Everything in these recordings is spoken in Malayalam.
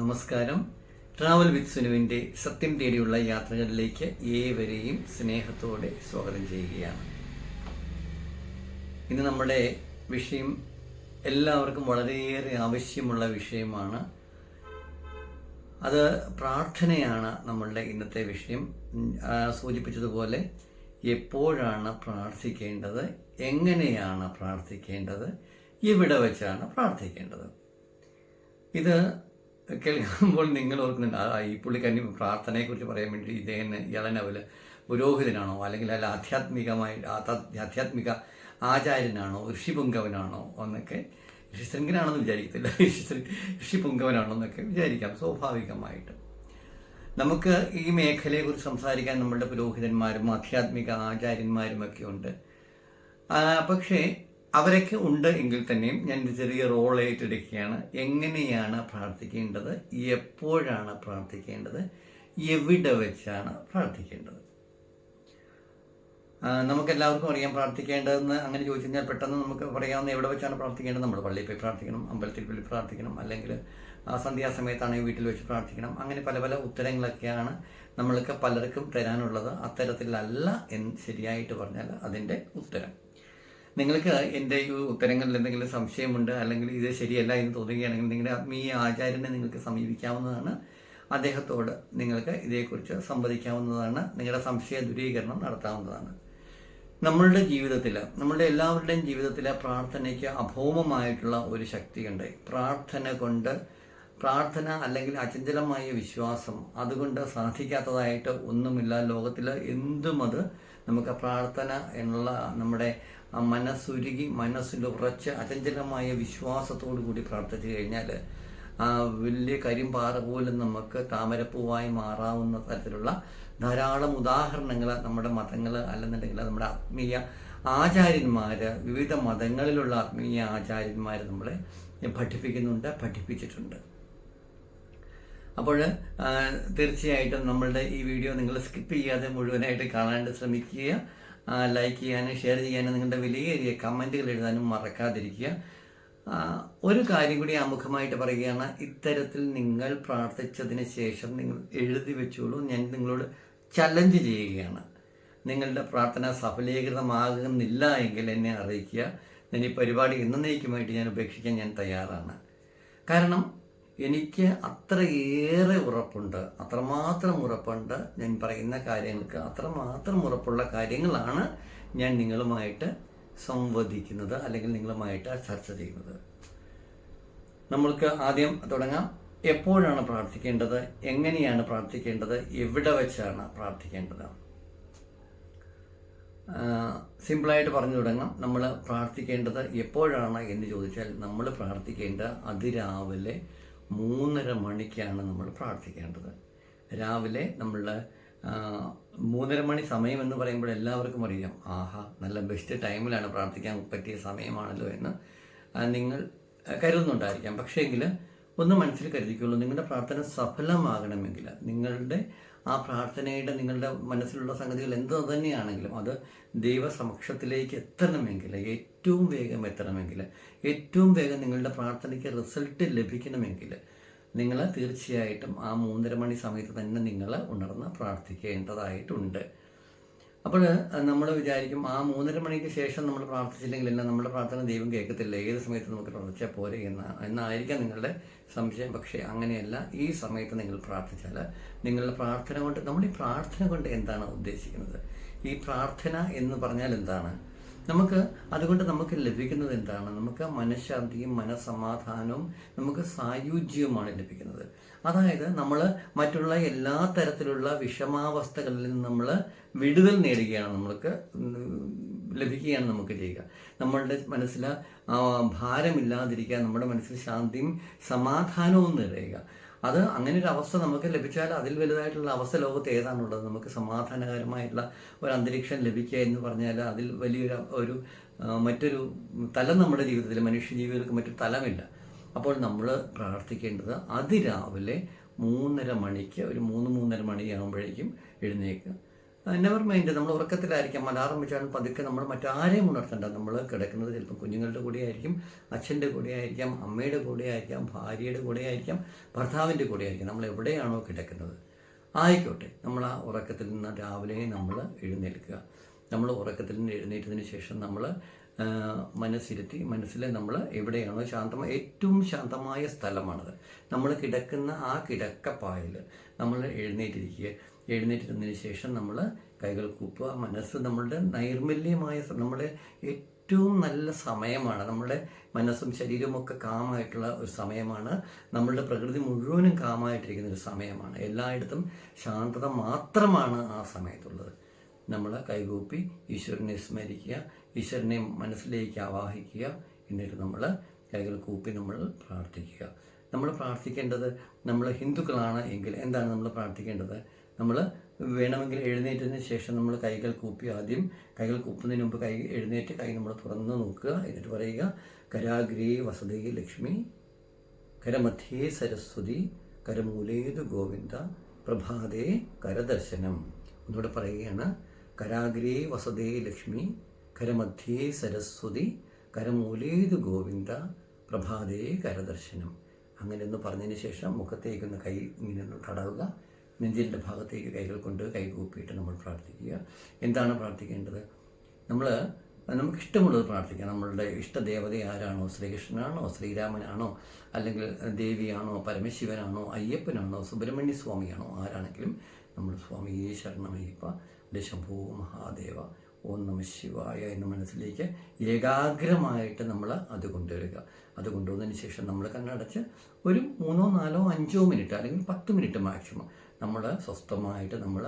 നമസ്കാരം. ട്രാവൽ വിത്ത് സുനുവിന്റെ സത്യം തേടിയുള്ള യാത്രകളിലേക്ക് ഏവരെയും സ്നേഹത്തോടെ സ്വാഗതം ചെയ്യുകയാണ്. ഇന്ന് നമ്മുടെ വിഷയം എല്ലാവർക്കും വളരെയേറെ ആവശ്യമുള്ള വിഷയമാണ്. അത് പ്രാർത്ഥനയാണ് നമ്മളുടെ ഇന്നത്തെ വിഷയം. സൂചിപ്പിച്ചതുപോലെ എപ്പോഴാണ് പ്രാർത്ഥിക്കേണ്ടത്? എങ്ങനെയാണ് പ്രാർത്ഥിക്കേണ്ടത്? എവിടെ വെച്ചാണ് പ്രാർത്ഥിക്കേണ്ടത്? ഇത് കേൾക്കുമ്പോൾ നിങ്ങൾ ഓർക്കുന്നുണ്ട് ഈ പുള്ളിക്കാരി പ്രാർത്ഥനയെക്കുറിച്ച് പറയാൻ വേണ്ടി ഇദ്ദേഹം ഇയാളെന്നെ വല്ല പുരോഹിതനാണോ അല്ലെങ്കിൽ അല്ല ആധ്യാത്മികമായി ആധ്യാത്മിക ആചാര്യനാണോ ഋഷിപുങ്കവനാണോ എന്നൊക്കെ ഋഷിശൃംഖനാണെന്ന് വിചാരിക്കത്തില്ല. ഋഷി ഋഷിപുങ്കവനാണോ എന്നൊക്കെ വിചാരിക്കാം സ്വാഭാവികമായിട്ട്. നമുക്ക് ഈ മേഖലയെക്കുറിച്ച് സംസാരിക്കാൻ നമ്മളുടെ പുരോഹിതന്മാരും ആധ്യാത്മിക ആചാര്യന്മാരും ഒക്കെ ഉണ്ട് പക്ഷേ അവരൊക്കെ ഉണ്ട് എങ്കിൽ തന്നെയും ഞാൻ ചെറിയ റോൾ ഏറ്റെടുക്കുകയാണ്. എങ്ങനെയാണ് പ്രാർത്ഥിക്കേണ്ടത്? എപ്പോഴാണ് പ്രാർത്ഥിക്കേണ്ടത്? എവിടെ വെച്ചാണ് പ്രാർത്ഥിക്കേണ്ടത്? നമുക്ക് നമുക്കെല്ലാവർക്കും അറിയാം പ്രാർത്ഥിക്കേണ്ടതെന്ന് അങ്ങനെ ചോദിച്ചു കഴിഞ്ഞാൽ പെട്ടെന്ന് നമുക്ക് പറയാവുന്ന എവിടെ വെച്ചാണ് പ്രാർത്ഥിക്കേണ്ടത്? നമ്മൾ പള്ളിയിൽ പോയി പ്രാർത്ഥിക്കണം അമ്പലത്തിൽ പോയി പ്രാർത്ഥിക്കണം അല്ലെങ്കിൽ സന്ധ്യാസമയത്താണെങ്കിൽ വീട്ടിൽ വെച്ച് പ്രാർത്ഥിക്കണം. അങ്ങനെ പല പല ഉത്തരങ്ങളൊക്കെയാണ് നമ്മൾക്ക് പലർക്കും തരാനുള്ളത്. അത്തരത്തിലല്ല എന്ന് ശരിയായിട്ട് പറഞ്ഞാൽ അതിന്റെ ഉത്തരം. നിങ്ങൾക്ക് എന്റെ ഈ ഉത്തരങ്ങളിൽ എന്തെങ്കിലും സംശയമുണ്ട് അല്ലെങ്കിൽ ഇത് ശരിയല്ല എന്ന് തോന്നുകയാണെങ്കിൽ നിങ്ങളുടെ ആത്മീയ ആചാര്യനെ നിങ്ങൾക്ക് സമീപിക്കാവുന്നതാണ്. അദ്ദേഹത്തോട് നിങ്ങൾക്ക് ഇതേക്കുറിച്ച് സംവദിക്കാവുന്നതാണ്. നിങ്ങളുടെ സംശയ ദുരീകരണം നടത്താവുന്നതാണ്. നമ്മളുടെ ജീവിതത്തിൽ നമ്മളുടെ എല്ലാവരുടെയും ജീവിതത്തിൽ പ്രാർത്ഥനയ്ക്ക് അഭൗമമായിട്ടുള്ള ഒരു ശക്തിയുണ്ട്. പ്രാർത്ഥന കൊണ്ട് പ്രാർത്ഥന അല്ലെങ്കിൽ അചഞ്ചലമായ വിശ്വാസം അതുകൊണ്ട് സാധിക്കാത്തതായിട്ട് ഒന്നുമില്ല ലോകത്തിൽ എന്തും അത് നമുക്ക് പ്രാർത്ഥന എന്നുള്ള നമ്മുടെ മനസ്സുരുകി മനസ്സിൽ ഉറച്ച അചഞ്ചലമായ വിശ്വാസത്തോടു കൂടി പ്രാർത്ഥിച്ചു കഴിഞ്ഞാൽ ആ വലിയ കരിമ്പാറ പോലും നമുക്ക് താമരപ്പൂവായി മാറാവുന്ന തരത്തിലുള്ള ധാരാളം ഉദാഹരണങ്ങൾ നമ്മുടെ മതങ്ങൾ അല്ലെന്നുണ്ടെങ്കിൽ നമ്മുടെ ആത്മീയ ആചാര്യന്മാർ വിവിധ മതങ്ങളിലുള്ള ആത്മീയ ആചാര്യന്മാർ നമ്മളെ പഠിപ്പിക്കുന്നുണ്ട് പഠിപ്പിച്ചിട്ടുണ്ട്. അപ്പോൾ തീർച്ചയായിട്ടും നമ്മളുടെ ഈ വീഡിയോ നിങ്ങൾ സ്കിപ്പ് ചെയ്യാതെ മുഴുവനായിട്ട് കാണാണ്ട് ശ്രമിക്കുക. ലൈക്ക് ചെയ്യാനും ഷെയർ ചെയ്യാനും നിങ്ങളുടെ വിലയേറിയ കമന്റുകൾ എഴുതാനും മറക്കാതിരിക്കുക. ഒരു കാര്യം കൂടി ആമുഖമായിട്ട് പറയുകയാണ്. ഇത്തരത്തിൽ നിങ്ങൾ പ്രാർത്ഥിച്ചതിന് ശേഷം നിങ്ങൾ എഴുതി വെച്ചോളൂ. ഞാൻ നിങ്ങളോട് ചലഞ്ച് ചെയ്യുകയാണ്. നിങ്ങളുടെ പ്രാർത്ഥന സഫലീകൃതമാകുന്നില്ല എങ്കിൽ എന്നെ അറിയിക്കുക. ഞാൻ ഈ പരിപാടി എന്നേക്കുമായിട്ട് ഞാൻ ഉപേക്ഷിക്കാൻ ഞാൻ തയ്യാറാണ്. കാരണം എനിക്ക് അത്രയേറെ ഉറപ്പുണ്ട്. അത്രമാത്രം ഉറപ്പുണ്ട് ഞാൻ പറയുന്ന കാര്യങ്ങൾക്ക്. അത്രമാത്രം ഉറപ്പുള്ള കാര്യങ്ങളാണ് ഞാൻ നിങ്ങളുമായിട്ട് സംവദിക്കുന്നത് അല്ലെങ്കിൽ നിങ്ങളുമായിട്ട് ചർച്ച ചെയ്യുന്നത്. നമ്മൾക്ക് ആദ്യം തുടങ്ങാം. എപ്പോഴാണ് പ്രാർത്ഥിക്കേണ്ടത്? എങ്ങനെയാണ് പ്രാർത്ഥിക്കേണ്ടത്? എവിടെ വെച്ചാണ് പ്രാർത്ഥിക്കേണ്ടത്? സിമ്പിളായിട്ട് പറഞ്ഞു തുടങ്ങാം. നമ്മൾ പ്രാർത്ഥിക്കേണ്ടത് എപ്പോഴാണ് എന്ന് ചോദിച്ചാൽ നമ്മൾ പ്രാർത്ഥിക്കേണ്ട അതിരാവിലെ മൂന്നര മണിക്കാണ് നമ്മൾ പ്രാർത്ഥിക്കേണ്ടത്. രാവിലെ നമ്മൾ മൂന്നര മണി സമയം എന്ന് പറയുമ്പോൾ എല്ലാവർക്കും അറിയാം. ആഹാ നല്ല ബെസ്റ്റ് ടൈമിലാണ് പ്രാർത്ഥിക്കാൻ പറ്റിയ സമയമാണല്ലോ എന്ന് നിങ്ങൾ കരുതുന്നുണ്ടായിരിക്കാം. പക്ഷേങ്കിൽ ഒന്ന് മനസ്സിൽ കരുതിക്കുള്ളൂ നിങ്ങളുടെ പ്രാർത്ഥന സഫലമാകണമെങ്കിൽ നിങ്ങളുടെ ആ പ്രാർത്ഥനയുടെ നിങ്ങളുടെ മനസ്സിലുള്ള സംഗതികൾ എന്ത് തന്നെയാണെങ്കിലും അത് ദൈവസമക്ഷത്തിലേക്ക് എത്തണമെങ്കിൽ ഏറ്റവും വേഗം എത്തണമെങ്കിൽ ഏറ്റവും വേഗം നിങ്ങളുടെ പ്രാർത്ഥനയ്ക്ക് റിസൾട്ട് ലഭിക്കണമെങ്കിൽ നിങ്ങൾ തീർച്ചയായിട്ടും ആ മൂന്നര മണി സമയത്ത് തന്നെ നിങ്ങൾ ഉണർന്ന് പ്രാർത്ഥിക്കേണ്ടതായിട്ടുണ്ട്. അപ്പോൾ നമ്മൾ വിചാരിക്കും ആ മൂന്നര മണിക്ക് ശേഷം നമ്മൾ പ്രാർത്ഥിച്ചില്ലെങ്കിൽ എന്നാൽ നമ്മുടെ പ്രാർത്ഥന ദൈവം കേൾക്കത്തില്ല. ഏത് സമയത്ത് നമുക്ക് പ്രാർത്ഥിച്ചാൽ പോരെ എന്ന എന്നായിരിക്കാം നിങ്ങളുടെ സംശയം. പക്ഷേ അങ്ങനെയല്ല. ഈ സമയത്ത് നിങ്ങൾ പ്രാർത്ഥിച്ചാൽ നിങ്ങളുടെ പ്രാർത്ഥന കൊണ്ട് നമ്മൾ ഈ പ്രാർത്ഥന കൊണ്ട് എന്താണ് ഉദ്ദേശിക്കുന്നത്? ഈ പ്രാർത്ഥന എന്ന് പറഞ്ഞാൽ എന്താണ്? നമുക്ക് അതുകൊണ്ട് നമുക്ക് ലഭിക്കുന്നത് എന്താണ്? നമുക്ക് മനഃശാന്തിയും മനസ്സമാധാനവും നമുക്ക് സായുജ്യവുമാണ് ലഭിക്കുന്നത്. അതായത് നമ്മൾ മറ്റുള്ള എല്ലാ തരത്തിലുള്ള വിഷമാവസ്ഥകളിൽ നിന്ന് നമ്മൾ വിടുതൽ നേടുകയാണ് നമ്മൾക്ക് ലഭിക്കുകയാണ് നമുക്ക് ചെയ്യുക. നമ്മളുടെ മനസ്സിൽ ഭാരമില്ലാതിരിക്കുക നമ്മുടെ മനസ്സിൽ ശാന്തിയും സമാധാനവും നിറയുക. അത് അങ്ങനെ ഒരു അവസ്ഥ നമുക്ക് ലഭിച്ചാൽ അതിൽ വലുതായിട്ടുള്ള അവസ്ഥ ലോകത്ത് ഏതാണുള്ളത്? നമുക്ക് സമാധാനകരമായിട്ടുള്ള ഒരു അന്തരീക്ഷം ലഭിക്കുക എന്ന് പറഞ്ഞാൽ അതിൽ വലിയൊരു ഒരു മറ്റൊരു തലം നമ്മുടെ ജീവിതത്തിൽ മനുഷ്യജീവികൾക്ക് മറ്റൊരു തലമില്ല. അപ്പോൾ നമ്മൾ പ്രാർത്ഥിക്കേണ്ടത് അതിരാവിലെ മൂന്നര മണിക്ക് ഒരു മൂന്ന് മൂന്നര മണിയാകുമ്പോഴേക്കും എഴുന്നേക്കുക നെവർ മൈൻഡ് നമ്മൾ ഉറക്കത്തിലായിരിക്കാം. അലാറം വെച്ചാൽ പതുക്കെ നമ്മൾ മറ്റാരെയും ഉണർത്തണ്ട. നമ്മൾ കിടക്കുന്നത് ചിലപ്പോൾ കുഞ്ഞുങ്ങളുടെ കൂടെ ആയിരിക്കും അച്ഛന്റെ കൂടെ ആയിരിക്കാം അമ്മയുടെ കൂടെ ആയിരിക്കാം ഭാര്യയുടെ കൂടെ ആയിരിക്കാം ഭർത്താവിന്റെ കൂടെ ആയിരിക്കും നമ്മൾ എവിടെയാണോ കിടക്കുന്നത്. ആയിക്കോട്ടെ. നമ്മൾ ആ ഉറക്കത്തിൽ നിന്ന് രാവിലെ നമ്മൾ എഴുന്നേൽക്കുക. നമ്മൾ ഉറക്കത്തിൽ നിന്ന് എഴുന്നേറ്റതിന് ശേഷം നമ്മൾ മനസ്സിരുത്തി മനസ്സിൽ നമ്മൾ എവിടെയാണോ ശാന്തമായ ഏറ്റവും ശാന്തമായ സ്ഥലമാണത്. നമ്മൾ കിടക്കുന്ന ആ കിടക്കപ്പായിൽ നമ്മൾ എഴുന്നേറ്റിരിക്കുക. എഴുന്നേറ്റിരുന്നതിന് ശേഷം നമ്മൾ കൈകൾ കൂപ്പുക. മനസ്സ് നമ്മളുടെ നൈർമല്യമായ നമ്മുടെ ഏറ്റവും നല്ല സമയമാണ്. നമ്മുടെ മനസ്സും ശരീരവും ഒക്കെ കാമായിട്ടുള്ള ഒരു സമയമാണ്. നമ്മളുടെ പ്രകൃതി മുഴുവനും കാമായിട്ടിരിക്കുന്ന ഒരു സമയമാണ്. എല്ലായിടത്തും ശാന്തത മാത്രമാണ് ആ സമയത്തുള്ളത്. നമ്മൾ കൈകൂപ്പി ഈശ്വരനെ സ്മരിക്കുക ഈശ്വരനെ മനസ്സിലേക്ക് ആവാഹിക്കുക എന്നിട്ട് നമ്മൾ കൈകൾ കൂപ്പി നമ്മൾ പ്രാർത്ഥിക്കുക. നമ്മൾ പ്രാർത്ഥിക്കേണ്ടത് നമ്മൾ ഹിന്ദുക്കളാണ് എങ്കിൽ എന്താണ് നമ്മൾ പ്രാർത്ഥിക്കേണ്ടത്? നമ്മൾ വേണമെങ്കിൽ എഴുന്നേറ്റതിന് ശേഷം നമ്മൾ കൈകൾ കൂപ്പി ആദ്യം കൈകൾ കൂപ്പുന്നതിന് മുമ്പ് കൈ എഴുന്നേറ്റ് കൈ നമ്മൾ തുറന്ന് നോക്കുക എന്നിട്ട് പറയുക കരാഗ്രേ വസതേ ലക്ഷ്മി കരമധ്യേ സരസ്വതി കരമൂലേതു ഗോവിന്ദ പ്രഭാതേ കരദർശനം. ഒന്നുകൂടെ പറയുകയാണ്. കരാഗ്രേ വസതേ ലക്ഷ്മി കരമധ്യേ സരസ്വതി കരമൂലേതു ഗോവിന്ദ പ്രഭാതേ കരദർശനം. അങ്ങനെ ഒന്ന് പറഞ്ഞതിന് ശേഷം മുഖത്തേക്കൊന്ന് കൈ ഇങ്ങനെ ഒന്ന് തടവുക. നെഞ്ചിന്റെ ഭാഗത്തേക്ക് കൈകൾ കൊണ്ട് കൈ കൂപ്പിയിട്ട് നമ്മൾ പ്രാർത്ഥിക്കുക. എന്താണ് പ്രാർത്ഥിക്കേണ്ടത്? നമ്മൾ നമുക്ക് ഇഷ്ടമുള്ളത് പ്രാർത്ഥിക്കാം. നമ്മളുടെ ഇഷ്ടദേവത ആരാണോ? ശ്രീകൃഷ്ണനാണോ? ശ്രീരാമനാണോ? അല്ലെങ്കിൽ ദേവിയാണോ? പരമശിവനാണോ? അയ്യപ്പനാണോ? സുബ്രഹ്മണ്യ സ്വാമിയാണോ? ആരാണെങ്കിലും നമ്മൾ സ്വാമിയെ ശരണമയ്യപ്പ ദശംഭൂ മഹാദേവ. ഓം നമ ശിവായ എന്ന മനസ്സിലേക്ക് ഏകാഗ്രമായിട്ട് നമ്മൾ അത് കൊണ്ടുവരിക. അത് കൊണ്ടുവന്നതിന് ശേഷം നമ്മൾ കണ്ണടച്ച് ഒരു മൂന്നോ നാലോ അഞ്ചോ മിനിറ്റ് അല്ലെങ്കിൽ പത്ത് മിനിറ്റ് മാക്സിമം നമ്മൾ സ്വസ്ഥമായിട്ട് നമ്മൾ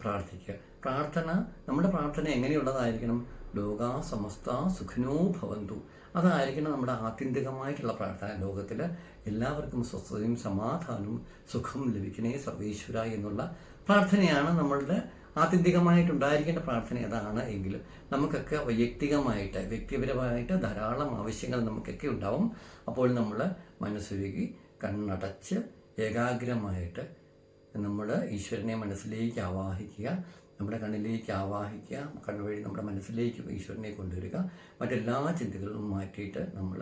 പ്രാർത്ഥിക്കുക. പ്രാർത്ഥന നമ്മുടെ പ്രാർത്ഥന എങ്ങനെയുള്ളതായിരിക്കണം? ലോക സമസ്ത സുഖനോ ഭവന്തു. അതായിരിക്കണം നമ്മുടെ ആത്യന്തികമായിട്ടുള്ള പ്രാർത്ഥന ലോകത്തിൽ എല്ലാവർക്കും സ്വസ്ഥതയും സമാധാനവും സുഖം ലഭിക്കണേ സർവേശ്വര എന്നുള്ള പ്രാർത്ഥനയാണ് നമ്മളുടെ ആത്യന്തികമായിട്ടുണ്ടായിരിക്കേണ്ട പ്രാർത്ഥന ഏതാണ് എങ്കിലും നമുക്കൊക്കെ വൈയക്തികമായിട്ട് വ്യക്തിപരമായിട്ട് ധാരാളം ആവശ്യങ്ങൾ നമുക്കൊക്കെ ഉണ്ടാവും. അപ്പോൾ നമ്മൾ മനസ്സൊരുക്കി കണ്ണടച്ച് ഏകാഗ്രമായിട്ട് നമ്മൾ ഈശ്വരനെ മനസ്സിലേക്ക് ആവാഹിക്കുക നമ്മുടെ കണ്ണിലേക്ക് ആവാഹിക്കുക കണ്ണുവഴി നമ്മുടെ മനസ്സിലേക്ക് ഈശ്വരനെ കൊണ്ടുവരിക മറ്റെല്ലാ ചിന്തകളും മാറ്റിയിട്ട് നമ്മൾ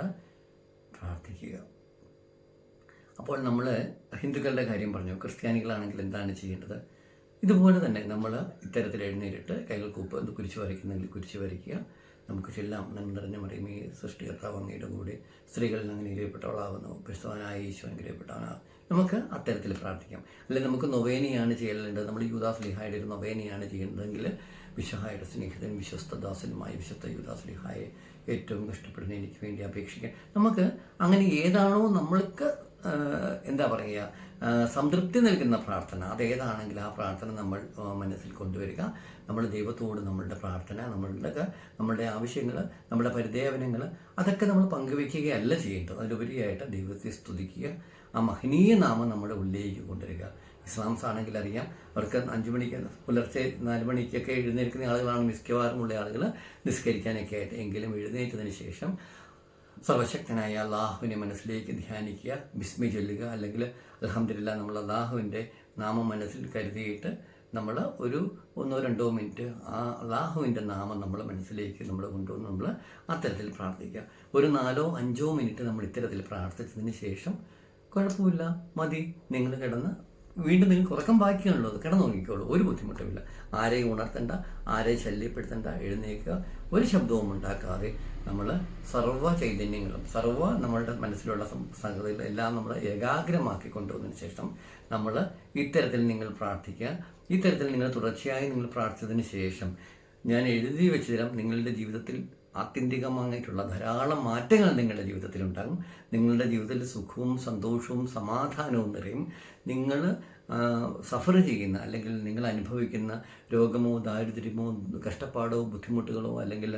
പ്രാർത്ഥിക്കുക. അപ്പോൾ നമ്മൾ ഹിന്ദുക്കളുടെ കാര്യം പറഞ്ഞു. ക്രിസ്ത്യാനികളാണെങ്കിൽ എന്താണ് ചെയ്യേണ്ടത്? ഇതുപോലെ തന്നെ നമ്മൾ ഇത്തരത്തിൽ എഴുന്നേറ്റിട്ട് കൈകൾ കൂപ്പ് കുരിശ് വരയ്ക്കുന്നെങ്കിൽ കുരിശ് വരയ്ക്കുക. നമുക്ക് ചെല്ലാം നന്മ നിറഞ്ഞ മറിയമേ സൃഷ്ടികർത്താവ് അങ്ങയുടെ കൂടെ സ്ത്രീകളിൽ അങ്ങനെ ഇരയപ്പെട്ടവളാകുന്നു ക്രിസ്തവനായ ഈശോ അനുഗ്രഹപ്പെട്ടവനാകും നമുക്ക് അത്തരത്തിൽ പ്രാർത്ഥിക്കാം. അല്ലെങ്കിൽ നമുക്ക് നൊവേനയാണ് ചെയ്യേണ്ടത്. നമ്മൾ യൂദാസ് ലിഹായുടെ ഒരു നൊവേനയാണ് ചെയ്യേണ്ടതെങ്കിൽ വിശഹായുടെ സ്നേഹിതൻ വിശ്വസ്തദാസനുമായി വിശ്വസ്ത യൂദാസ് ലിഹായെ ഏറ്റവും ഇഷ്ടപ്പെടുന്ന എനിക്ക് വേണ്ടി അപേക്ഷിക്കാൻ നമുക്ക് അങ്ങനെ ഏതാണോ നമ്മൾക്ക് എന്താ പറയുക സംതൃപ്തി നൽകുന്ന പ്രാർത്ഥന അതേതാണെങ്കിൽ ആ പ്രാർത്ഥന നമ്മൾ മനസ്സിൽ കൊണ്ടുവരിക. നമ്മൾ ദൈവത്തോട് നമ്മളുടെ പ്രാർത്ഥന നമ്മളുടെ നമ്മളുടെ ആവശ്യങ്ങൾ നമ്മുടെ പരിദേവനങ്ങൾ അതൊക്കെ നമ്മൾ പങ്കുവെക്കുകയല്ല ചെയ്യേണ്ടത്. അതിലുപരിയായിട്ട് ദൈവത്തെ സ്തുതിക്കുക. ആ മഹനീയ നാമം നമ്മുടെ ഉള്ളിലേക്ക് കൊണ്ടുവരിക. ഇസ്ലാംസ് ആണെങ്കിൽ അറിയാം അവർക്ക് അഞ്ചു മണിക്ക് പുലർച്ചെ നാല് മണിക്കൊക്കെ എഴുന്നേൽക്കുന്ന ആളുകളാണ് മിക്കവാറുമുള്ള ആളുകൾ നിസ്കരിക്കാനൊക്കെ ആയിട്ട്. എങ്കിലും എഴുന്നേറ്റതിന് ശേഷം സർവശക്തനായ അള്ളാഹുവിനെ മനസ്സിലേക്ക് ധ്യാനിക്കുക ബിസ്മി ചൊല്ലുക അല്ലെങ്കിൽ അലഹമില്ല നമ്മൾ അള്ളാഹുവിന്റെ നാമം മനസ്സിൽ കരുതിയിട്ട് നമ്മൾ ഒരു ഒന്നോ രണ്ടോ മിനിറ്റ് ആ അള്ളാഹുവിന്റെ നാമം നമ്മൾ മനസ്സിലേക്ക് നമ്മൾ കൊണ്ടുവന്ന് നമ്മൾ അത്തരത്തിൽ പ്രാർത്ഥിക്കുക. ഒരു നാലോ അഞ്ചോ മിനിറ്റ് നമ്മൾ ഇത്തരത്തിൽ പ്രാർത്ഥിച്ചതിന് ശേഷം കുഴപ്പമില്ല മതി. നിങ്ങൾ കിടന്ന് വീണ്ടും നിങ്ങൾക്ക് ഉറക്കം ബാക്കിയാണല്ലോ അത് കിടന്നുറങ്ങിക്കോളൂ. ഒരു ബുദ്ധിമുട്ടുമില്ല. ആരെയും ഉണർത്തണ്ട ആരെയും ശല്യപ്പെടുത്തണ്ട എഴുന്നേൽക്കുക. ഒരു ശബ്ദവും ഉണ്ടാക്കാതെ നമ്മൾ സർവ ചൈതന്യങ്ങളും സർവ നമ്മളുടെ മനസ്സിലുള്ള സംഗതികൾ എല്ലാം നമ്മൾ ഏകാഗ്രമാക്കി കൊണ്ടുവന്നതിന് ശേഷം നമ്മൾ ഇത്തരത്തിൽ നിങ്ങൾ പ്രാർത്ഥിക്കുക. ഇത്തരത്തിൽ നിങ്ങൾ തുടർച്ചയായി നിങ്ങൾ പ്രാർത്ഥിച്ചതിന് ശേഷം ഞാൻ എഴുതി വെച്ച് നിങ്ങളുടെ ജീവിതത്തിൽ ആത്യന്തികമായിട്ടുള്ള ധാരാളം മാറ്റങ്ങൾ നിങ്ങളുടെ ജീവിതത്തിൽ ഉണ്ടാകും നിങ്ങളുടെ ജീവിതത്തിൽ സുഖവും സന്തോഷവും സമാധാനവും നിറയും. നിങ്ങൾ സഫർ ചെയ്യുന്ന അല്ലെങ്കിൽ നിങ്ങൾ അനുഭവിക്കുന്ന രോഗമോ ദാരിദ്ര്യമോ കഷ്ടപ്പാടോ ബുദ്ധിമുട്ടുകളോ അല്ലെങ്കിൽ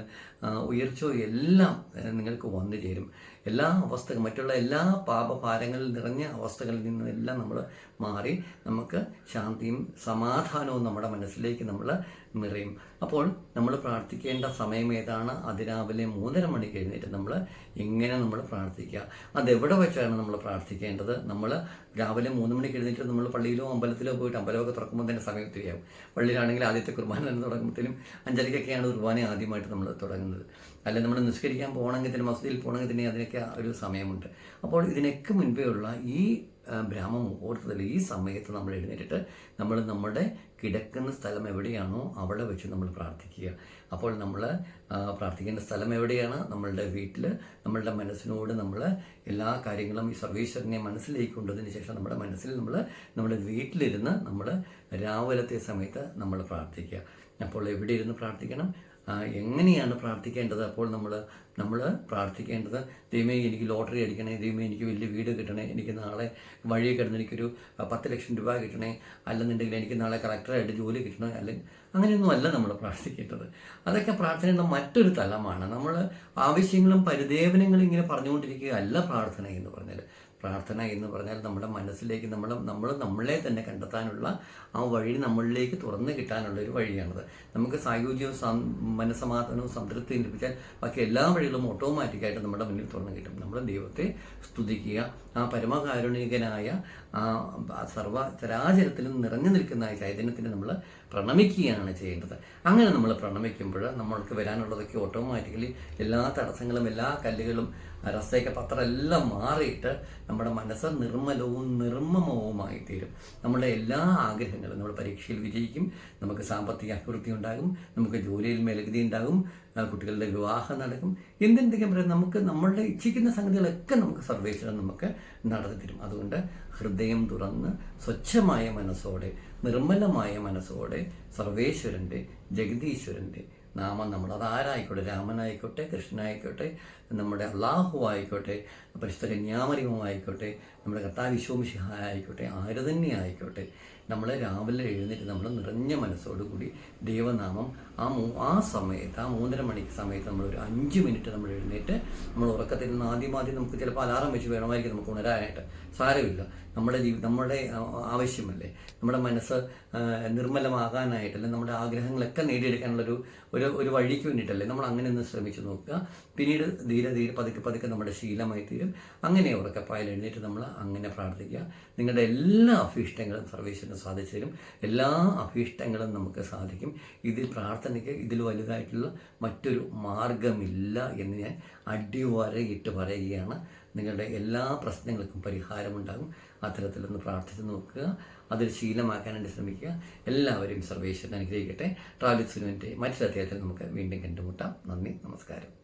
ഉയർച്ചയോ എല്ലാം നിങ്ങൾക്ക് വന്നു ചേരും എല്ലാ അവസ്ഥ മറ്റുള്ള എല്ലാ പാപഭാരങ്ങളിൽ നിറഞ്ഞ അവസ്ഥകളിൽ നിന്നെല്ലാം നമ്മൾ മാറി നമുക്ക് ശാന്തിയും സമാധാനവും നമ്മുടെ മനസ്സിലേക്ക് നമ്മൾ നിറയും. അപ്പോൾ നമ്മൾ പ്രാർത്ഥിക്കേണ്ട സമയം ഏതാണ്? അതിരാവിലെ മൂന്നര മണിക്ക് എഴുന്നേറ്റ് നമ്മൾ എങ്ങനെ നമ്മൾ പ്രാർത്ഥിക്കുക? അതെവിടെ വെച്ചാണ് നമ്മൾ പ്രാർത്ഥിക്കേണ്ടത്? നമ്മൾ രാവിലെ മൂന്ന് മണിക്ക് എഴുന്നേറ്റ് നമ്മൾ പള്ളിയിലോ അമ്പലത്തിലോ പോയിട്ട് അമ്പലമൊക്കെ തുറക്കുമ്പോൾ തന്നെ സമയം ഒത്തിരിയാവും. പള്ളിയിലാണെങ്കിൽ ആദ്യത്തെ കുർബാന തന്നെ തുടങ്ങുമ്പോഴത്തേനും അഞ്ചരയ്ക്കൊക്കെയാണ് കുർബാന ആദ്യമായിട്ട് നമ്മൾ തുടങ്ങുന്നത്. അല്ലെങ്കിൽ നമ്മൾ നിസ്കരിക്കാൻ പോകണമെങ്കിൽ തന്നെ മസ്ജിദിൽ പോകണമെങ്കിൽ തന്നെ അതിനൊക്കെ ഒരു സമയമുണ്ട്. അപ്പോൾ ഇതിനൊക്കെ മുൻപേ ഉള്ള ഈ ബ്രാഹ്മ മുഹൂർത്തത്തിൽ ഈ സമയത്ത് നമ്മൾ എഴുന്നേറ്റിട്ട് നമ്മൾ നമ്മുടെ കിടക്കുന്ന സ്ഥലം എവിടെയാണോ അവിടെ വെച്ച് നമ്മൾ പ്രാർത്ഥിക്കുക. അപ്പോൾ നമ്മൾ പ്രാർത്ഥിക്കേണ്ട സ്ഥലം എവിടെയാണ്? നമ്മളുടെ വീട്ടിൽ നമ്മളുടെ മനസ്സിനോട് നമ്മൾ എല്ലാ കാര്യങ്ങളും ഈ സർവീശ്വരനെ മനസ്സിലേക്ക് കൊണ്ടതിന് ശേഷം നമ്മുടെ മനസ്സിൽ നമ്മൾ നമ്മുടെ വീട്ടിലിരുന്ന് നമ്മൾ രാവിലത്തെ സമയത്ത് നമ്മൾ പ്രാർത്ഥിക്കുക. അപ്പോൾ എവിടെ ഇരുന്ന് പ്രാർത്ഥിക്കണം എങ്ങനെയാണ് പ്രാർത്ഥിക്കേണ്ടത്? അപ്പോൾ നമ്മൾ നമ്മൾ പ്രാർത്ഥിക്കേണ്ടത് ദൈവമേ എനിക്ക് ലോട്ടറി അടിക്കണേ ദൈവമേ എനിക്ക് വലിയ വീട് കിട്ടണേ എനിക്ക് നാളെ വഴി കിടന്ന് എനിക്കൊരു പത്ത് ലക്ഷം രൂപ കിട്ടണേ അല്ലെന്നുണ്ടെങ്കിൽ എനിക്ക് നാളെ കറക്റ്ററായിട്ട് ജോലി കിട്ടണേ അല്ലെങ്കിൽ അങ്ങനെയൊന്നും അല്ല നമ്മൾ പ്രാർത്ഥിക്കേണ്ടത്. അതൊക്കെ പ്രാർത്ഥനയുടെ മറ്റൊരു തലമാണ്. നമ്മൾ ആവശ്യങ്ങളും പരിദേവനങ്ങളും ഇങ്ങനെ പറഞ്ഞുകൊണ്ടിരിക്കുക അല്ല പ്രാർത്ഥന എന്ന് പറഞ്ഞാൽ പ്രാർത്ഥന എന്ന് പറഞ്ഞാൽ നമ്മുടെ മനസ്സിലേക്ക് നമ്മൾ നമ്മൾ നമ്മളെ തന്നെ കണ്ടെത്താനുള്ള ആ വഴി നമ്മളിലേക്ക് തുറന്നു കിട്ടാനുള്ള ഒരു വഴിയാണത്. നമുക്ക് സായുജ്യവും മനസ്സമാധാനവും സംതൃപ്തിയും ലഭിച്ചാൽ ബാക്കി എല്ലാ വഴികളും ഓട്ടോമാറ്റിക്കായിട്ട് നമ്മുടെ മുന്നിൽ തുറന്നു കിട്ടും. നമ്മൾ ദൈവത്തെ സ്തുതിക്കുക. ആ പരമകാരുണികനായ സർവ ചരാചരത്തിലും നിറഞ്ഞു നിൽക്കുന്ന ആ ചൈതന്യത്തിന് നമ്മൾ പ്രണമിക്കുകയാണ് ചെയ്യേണ്ടത്. അങ്ങനെ നമ്മൾ പ്രണമിക്കുമ്പോൾ നമ്മൾക്ക് വരാനുള്ളതൊക്കെ ഓട്ടോമാറ്റിക്കലി എല്ലാ തടസ്സങ്ങളും എല്ലാ കല്ലുകളും രസയൊക്കെ പത്രം എല്ലാം മാറിയിട്ട് നമ്മുടെ മനസ്സ് നിർമ്മലവും നിർമ്മമവുമായി തീരും നമ്മുടെ എല്ലാ ആഗ്രഹങ്ങളും നമ്മൾ പരീക്ഷയിൽ വിജയിക്കും. നമുക്ക് സാമ്പത്തിക അഭിവൃദ്ധി ഉണ്ടാകും. നമുക്ക് ജോലിയിൽ മേലഗതി ഉണ്ടാകും. കുട്ടികളുടെ വിവാഹം നടക്കും. എന്തെന്തൊക്കെ പറയാം? നമുക്ക് നമ്മളുടെ ഇച്ഛിക്കുന്ന സംഗതികളൊക്കെ നമുക്ക് സർവേശ്വരൻ നമുക്ക് നടത്തി തരും അതുകൊണ്ട് ഹൃദയം തുറന്ന് സ്വച്ഛമായ മനസ്സോടെ നിർമ്മലമായ മനസ്സോടെ സർവേശ്വരന്റെ ജഗദീശ്വരന്റെ നാമം നമ്മൾ അത് ആരായിക്കോട്ടെ? രാമനായിക്കോട്ടെ കൃഷ്ണനായിക്കോട്ടെ നമ്മുടെ അള്ളാഹു ആയിക്കോട്ടെ പരിശുദ്ധ കന്യാമരിമമായിക്കോട്ടെ നമ്മുടെ കർത്താവിശ്വമിഷിഹ ആയിക്കോട്ടെ ആര് തന്നെ ആയിക്കോട്ടെ നമ്മൾ രാവിലെ എഴുന്നേറ്റ് നമ്മൾ നിറഞ്ഞ മനസ്സോടുകൂടി ദൈവനാമം ആ മൂ ആ സമയത്ത് ആ മൂന്നര മണിക്ക് സമയത്ത് നമ്മൾ ഒരു അഞ്ച് മിനിറ്റ് നമ്മൾ എഴുന്നേറ്റ് നമ്മൾ ഉറക്കത്തിൽ നിന്ന് ആദ്യം ആദ്യം നമുക്ക് ചിലപ്പോൾ അലാറം വെച്ച് വേണമായിരിക്കും നമുക്ക് ഉണരാനായിട്ട്. സാരമില്ല. നമ്മുടെ ജീവി നമ്മുടെ ആവശ്യമല്ലേ? നമ്മുടെ മനസ്സ് നിർമ്മലമാകാനായിട്ടല്ലേ? നമ്മുടെ ആഗ്രഹങ്ങളൊക്കെ നേടിയെടുക്കാനുള്ളൊരു ഒരു ഒരു വഴിക്ക് വേണ്ടിയിട്ടല്ലേ നമ്മൾ അങ്ങനെ ഒന്ന് ശ്രമിച്ചു നോക്കുക? പിന്നീട് ധീരെ ധീരെ പതുക്കെ പതുക്കെ നമ്മുടെ ശീലമായി തീരും. അങ്ങനെ ഉറക്കപ്പായൽ എഴുന്നേറ്റ് നമ്മൾ അങ്ങനെ പ്രാർത്ഥിക്കുക. നിങ്ങളുടെ എല്ലാ അഭീഷ്ടങ്ങളും സർവീസിന് സാധിച്ചു തരും. എല്ലാ അഭീഷ്ടങ്ങളും നമുക്ക് സാധിക്കും. ഇതിൽ പ്രാർത്ഥനയ്ക്ക് ഇതിൽ വലുതായിട്ടുള്ള മറ്റൊരു മാർഗമില്ല എന്ന് ഞാൻ അടിവരയിട്ട് പറയുകയാണ്. നിങ്ങളുടെ എല്ലാ പ്രശ്നങ്ങൾക്കും പരിഹാരമുണ്ടാകും. അത്തരത്തിലൊന്ന് പ്രാർത്ഥിച്ച് നോക്കുക. അതൊരു ശീലമാക്കാനായിട്ട് ശ്രമിക്കുക. എല്ലാവരും സർവേശ്വരൻ അനുഗ്രഹിക്കട്ടെ. ട്രാവലിക്സിനുവിന്റെ മറ്റൊരു അദ്ദേഹത്തിൽ നമുക്ക് വീണ്ടും കണ്ടുമുട്ടാം. നന്ദി നമസ്കാരം.